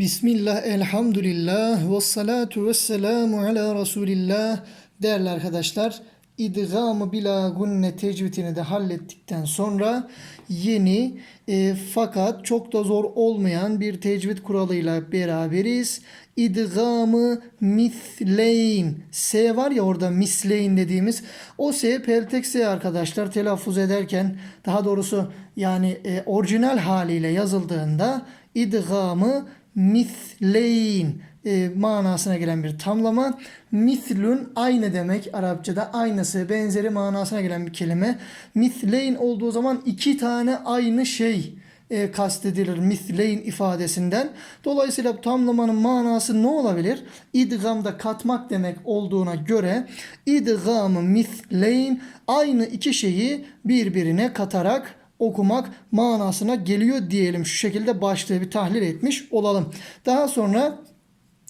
Bismillah, elhamdülillah, ve salatu ve selamu ala Resulillah. Değerli arkadaşlar, idgamı bila gunne tecvidini de hallettikten sonra yeni e, fakat çok da zor olmayan bir tecvid kuralıyla beraberiz. İdgamı misleyn. S var ya orada misleyn dediğimiz. O S peltek S arkadaşlar telaffuz ederken daha doğrusu yani e, orijinal haliyle yazıldığında idgamı misleyn e, manasına gelen bir tamlama. Mislün aynı demek Arapçada aynısı benzeri manasına gelen bir kelime. Misleyn olduğu zaman iki tane aynı şey e, kastedilir misleyn ifadesinden. Dolayısıyla bu tamlamanın manası ne olabilir? İdgamda katmak demek olduğuna göre idgamı misleyn aynı iki şeyi birbirine katarak okumak manasına geliyor diyelim. Şu şekilde başlığı bir tahlil etmiş olalım. Daha sonra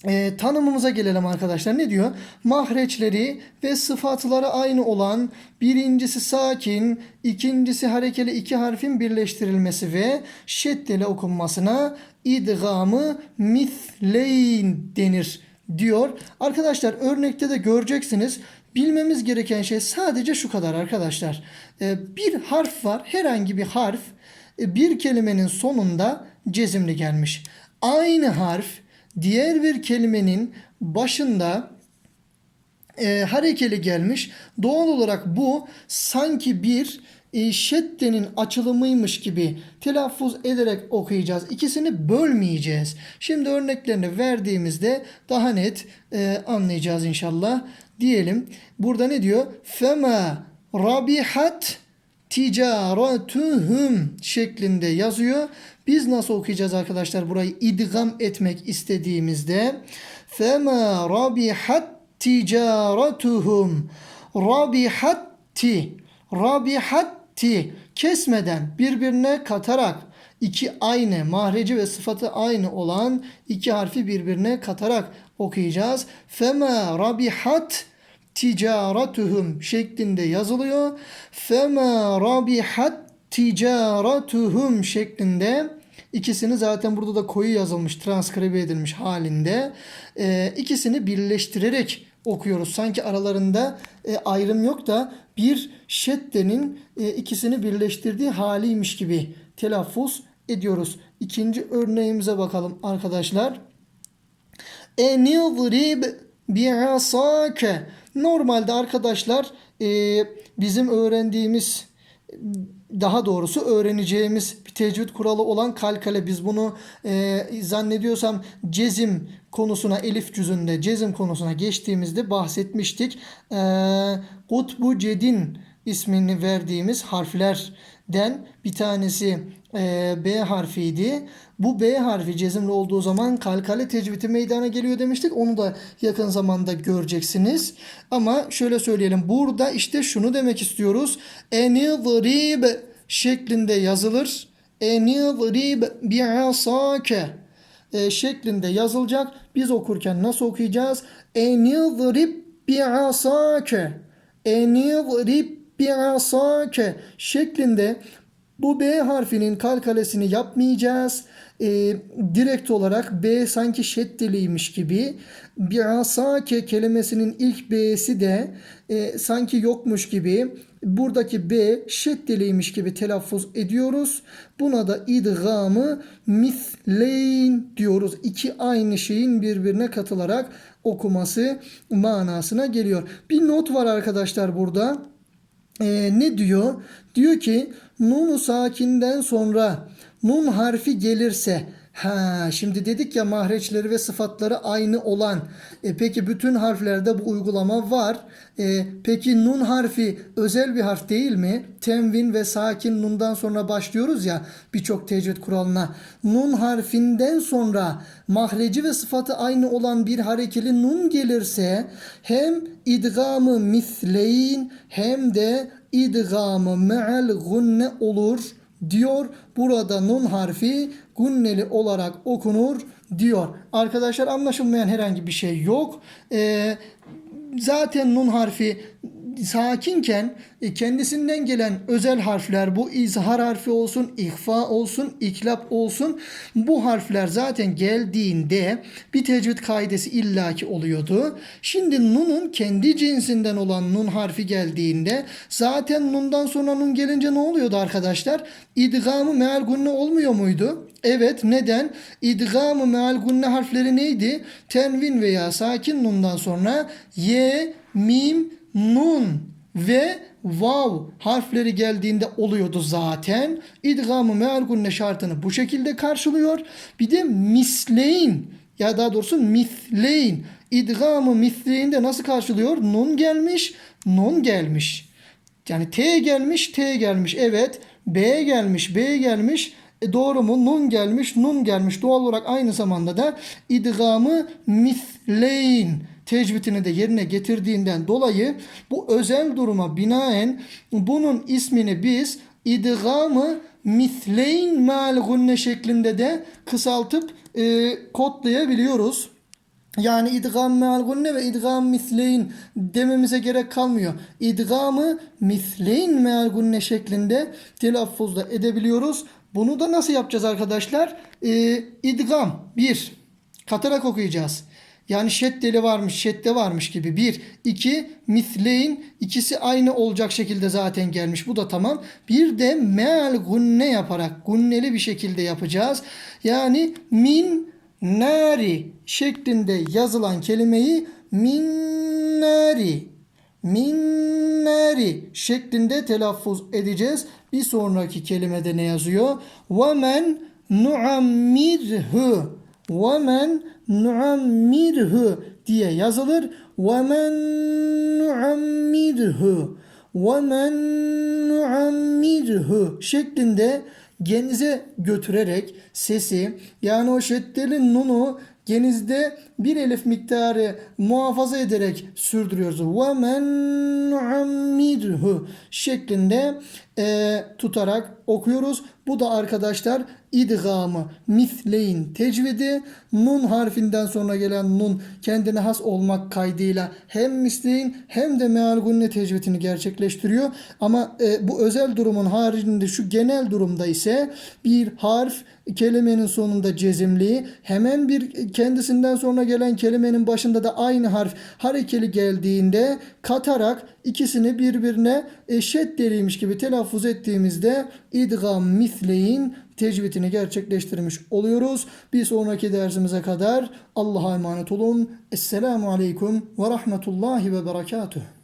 e, tanımımıza gelelim arkadaşlar. Ne diyor? Mahreçleri ve sıfatları aynı olan birincisi sakin, ikincisi harekeli iki harfin birleştirilmesi ve şeddeli okunmasına idgamı misleyn denir diyor. Arkadaşlar örnekte de göreceksiniz. Bilmemiz gereken şey sadece şu kadar arkadaşlar. Ee, bir harf var. Herhangi bir harf e, bir kelimenin sonunda cezimli gelmiş. Aynı harf diğer bir kelimenin başında e, harekeli gelmiş. Doğal olarak bu sanki bir e, şeddenin açılımıymış gibi telaffuz ederek okuyacağız. İkisini bölmeyeceğiz. Şimdi örneklerini verdiğimizde daha net e, anlayacağız inşallah. Diyelim burada ne diyor? Fema rabihat ticaretuhum şeklinde yazıyor. Biz nasıl okuyacağız arkadaşlar burayı idgam etmek istediğimizde? Fema rabihat ticaretuhum rabihatti rabihatti kesmeden birbirine katarak iki aynı mahreci ve sıfatı aynı olan iki harfi birbirine katarak okuyacağız. Fema rabihat ticaretuhum şeklinde yazılıyor. Fema rabihat ticaretuhum şeklinde ikisini zaten burada da koyu yazılmış, transkribe edilmiş halinde e, ikisini birleştirerek okuyoruz. Sanki aralarında e, ayrım yok da bir şeddenin e, ikisini birleştirdiği haliymiş gibi telaffuz ediyoruz. İkinci örneğimize bakalım arkadaşlar. Enidrib bi'asake. Normalde arkadaşlar e, bizim öğrendiğimiz daha doğrusu öğreneceğimiz bir tecvid kuralı olan kalkale biz bunu e, zannediyorsam cezim konusuna elif cüzünde cezim konusuna geçtiğimizde bahsetmiştik. E, Kutbu Cedin ismini verdiğimiz harflerden bir tanesi e, B harfiydi. Bu B harfi cezimli olduğu zaman kalkale tecvidi meydana geliyor demiştik. Onu da yakın zamanda göreceksiniz. Ama şöyle söyleyelim. Burada işte şunu demek istiyoruz. Enidrib şeklinde yazılır. Enidrib bi'asake e, şeklinde yazılacak. Biz okurken nasıl okuyacağız? Enidrib bi'asake Enidrib bi'asake şeklinde bu B harfinin kalkalesini yapmayacağız. Ee, direkt olarak B sanki şeddeliymiş gibi. Bi'asake kelimesinin ilk B'si de e, sanki yokmuş gibi. Buradaki B şeddeliymiş gibi telaffuz ediyoruz. Buna da idgamı misleyn diyoruz. İki aynı şeyin birbirine katılarak okuması manasına geliyor. Bir not var arkadaşlar burada. Ee, ne diyor? Diyor ki nunu sakinden sonra nun harfi gelirse Ha, şimdi dedik ya mahreçleri ve sıfatları aynı olan. E, peki bütün harflerde bu uygulama var. E, peki nun harfi özel bir harf değil mi? Tenvin ve sakin nundan sonra başlıyoruz ya birçok tecvid kuralına. Nun harfinden sonra mahreci ve sıfatı aynı olan bir harekeli nun gelirse hem idgamı misleyn hem de idgamı me'al gunne olur diyor. Burada nun harfi gunneli olarak okunur diyor. Arkadaşlar anlaşılmayan herhangi bir şey yok. Ee, zaten nun harfi sakinken e, kendisinden gelen özel harfler bu izhar harfi olsun, ihfa olsun, iklap olsun bu harfler zaten geldiğinde bir tecvid kaidesi illaki oluyordu. Şimdi nunun kendi cinsinden olan nun harfi geldiğinde zaten nundan sonra nun gelince ne oluyordu arkadaşlar? İdgamı meal gunne olmuyor muydu? Evet neden? İdgamı meal gunne harfleri neydi? Tenvin veya sakin nundan sonra ye, mim, nun ve vav harfleri geldiğinde oluyordu zaten. İdgamı meal gunne şartını bu şekilde karşılıyor. Bir de misleyn ya daha doğrusu misleyn. İdgamı misleynde nasıl karşılıyor? Nun gelmiş, nun gelmiş. Yani T gelmiş, T gelmiş. Evet. B gelmiş, B gelmiş. E doğru mu? Nun gelmiş, nun gelmiş. Doğal olarak aynı zamanda da idgamı misleyn tecvidini de yerine getirdiğinden dolayı bu özel duruma binaen bunun ismini biz idgamı misleyn mal gunne şeklinde de kısaltıp e, kodlayabiliyoruz. Yani idgam meal gunne ve idgam misleyn dememize gerek kalmıyor. İdgamı misleyn meal gunne şeklinde telaffuzda edebiliyoruz. Bunu da nasıl yapacağız arkadaşlar? Ee, idgam bir katarak okuyacağız. Yani şeddeli varmış, şedde varmış gibi. Bir, iki, misleyn ikisi aynı olacak şekilde zaten gelmiş. Bu da tamam. Bir de meal gunne yaparak gunneli bir şekilde yapacağız. Yani min nari şeklinde yazılan kelimeyi min nari min nari şeklinde telaffuz edeceğiz. Bir sonraki kelimede ne yazıyor? Ve men nuammirhu men nuammirhu diye yazılır. Nuammirhu ve men nuammirhu şeklinde genize götürerek sesi yani o şeddeli nunu genizde bir elif miktarı muhafaza ederek sürdürüyoruz. Men nuammirhu şeklinde e, tutarak okuyoruz. Bu da arkadaşlar idgamı misleyn tecvidi nun harfinden sonra gelen nun kendine has olmak kaydıyla hem misleyn hem de meal gunne tecvidini gerçekleştiriyor. Ama e, bu özel durumun haricinde şu genel durumda ise bir harf kelimenin sonunda cezimli hemen bir kendisinden sonra gelen kelimenin başında da aynı harf harekeli geldiğinde katarak ikisini birbirine eşit deliymiş gibi telaffuz ettiğimizde idgam misleyin tecvidini gerçekleştirmiş oluyoruz. Bir sonraki dersimize kadar Allah'a emanet olun. Esselamu Aleyküm ve Rahmetullahi ve Berekatuhu.